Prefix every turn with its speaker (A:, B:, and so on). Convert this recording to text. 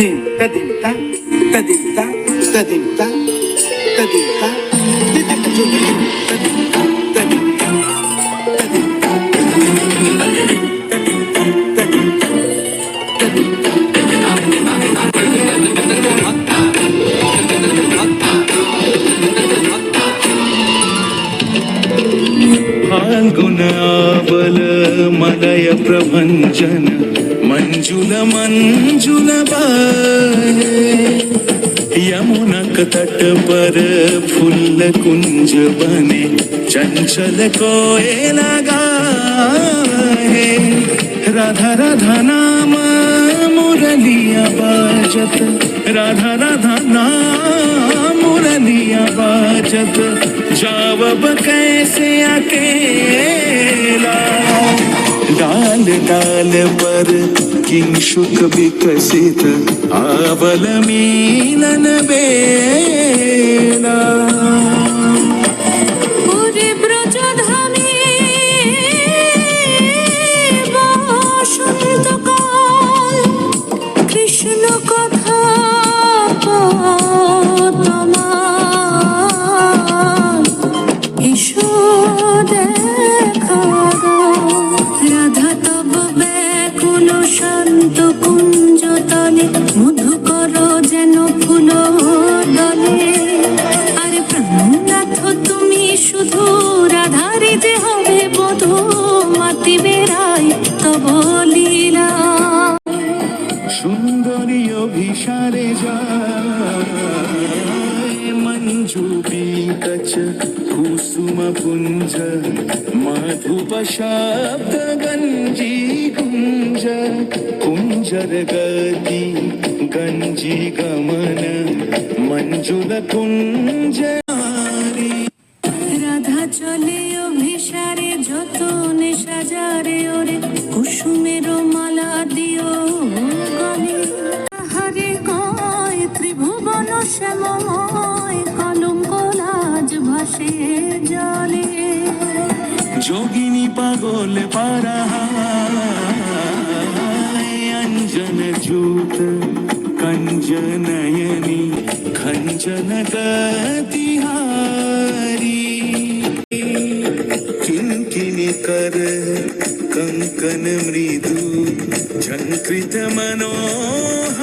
A: Tadim, tadim, ta, tadim, ta, tadim, ta, tadim, ta, tadim, ta, tadim, ta, tadim, ta,
B: Phalgun आवल Malay प्रभञ्जन मंजुल मंजुल యమునక तट पर full कुंज बने, चंचल కోయలా గాయే राधा राधा नाम मुरलिया बाजत। राधा राधा नाम मुरलिया बाजत। जावब कैसे अकेला? डाल डाल पर किंशुक विकसित आवल मीलन बेला।
C: মাতি বেড়াই তব লীলা
B: সুন্দরী অভিসারে যায়। মঞ্জু বিকচ, কুসুম পুঞ্জ, মাধুপ শব্দ গঞ্জি কুঞ্জ, কুঞ্জর গতি, গঞ্জি গমন, মঞ্জুল কুঞ্জ
C: যারে ওরে কুসুমের মালা দিও গলে। হারে গয় ত্রিভুবন শ্যামময় কলঙ্ক লাজ ভাসে জলে।
B: যোগিনী পাগল পারা অঞ্জন জূত কঞ্জনয়নী খঞ্জন গতিহারি। శంకృత మనోహ